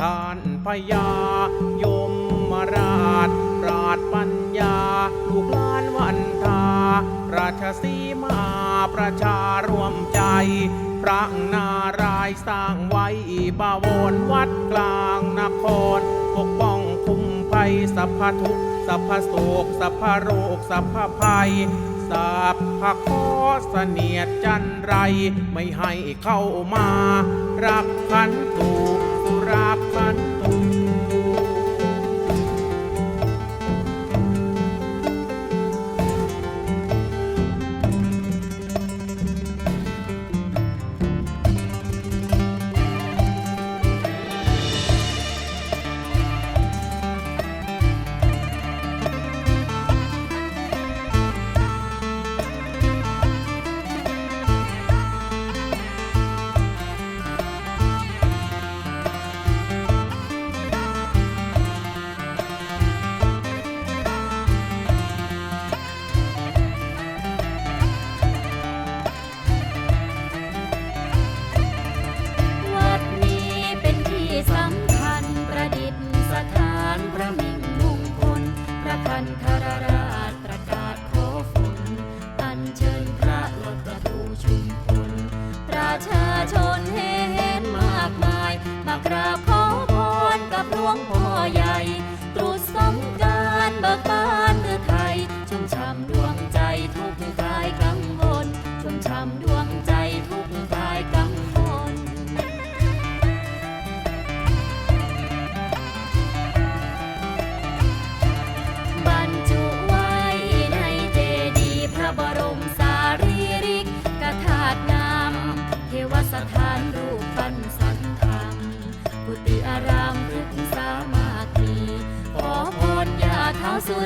ท่านพญายมมาราช ปราดปัญญา ลูกหลานวันทา ราชสีมาประชารวมใจพระนารายณ์สร้างไว้บาวรวัดกลางนคร ปกป้องคุ้มภัยสัพพทุกสัพพโศกสัพพโรคสัพพภัยสัพพะขอเสนียดจันไร ไม่ให้เข้ามา รักขันตูากราบขอพรกับหลวงพ่อใหญ่ตรุษสงการเบิกบานเมื่อไทยชุ่มช่ำดวงใจทุกกายกังวลชุ่มช่ำดวงใจทุกกายกังวลบรรจุไว้ในเจดีย์พระบรมสารีริกธาตุงามเทวสถานรูปปั้นสัน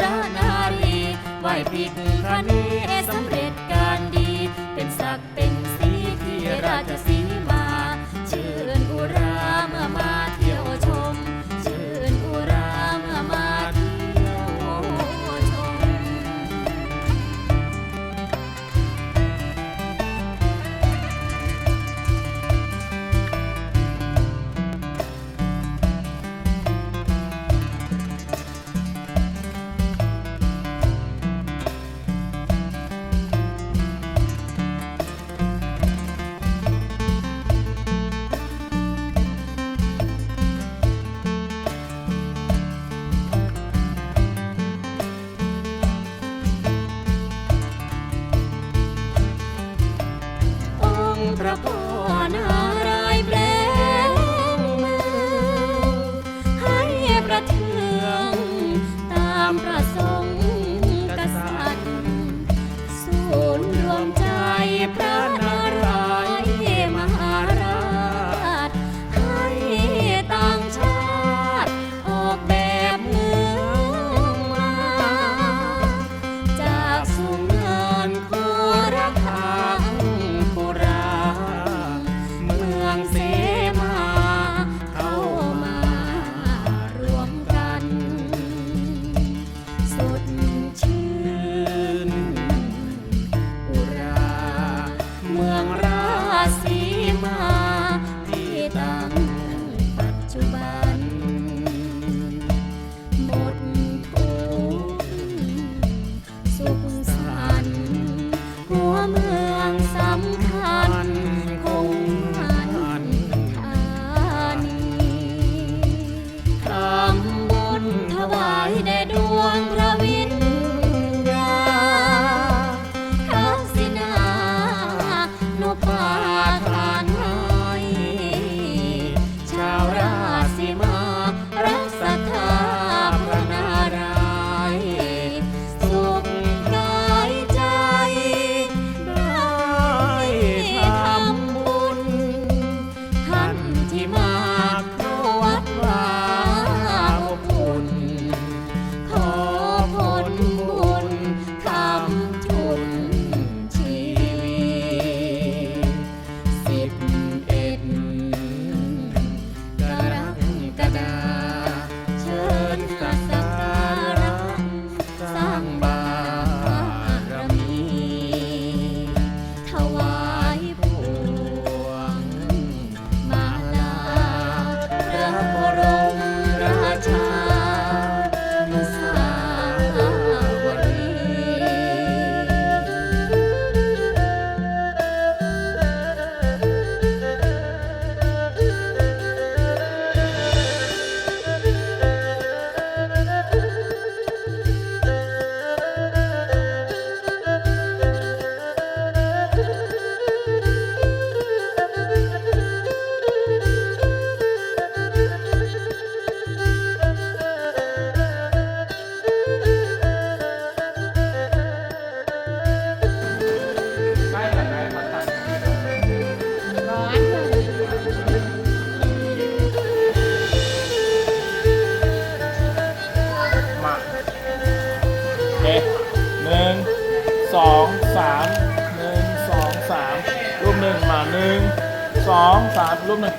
รานารีไหวพิกคณีสำเร็จ Liverpool. আমার เคหนึ่งสองสามหนึ่งสองสามรูปหนึ่งมาหนึ่งสองสามรูปหนึ่ง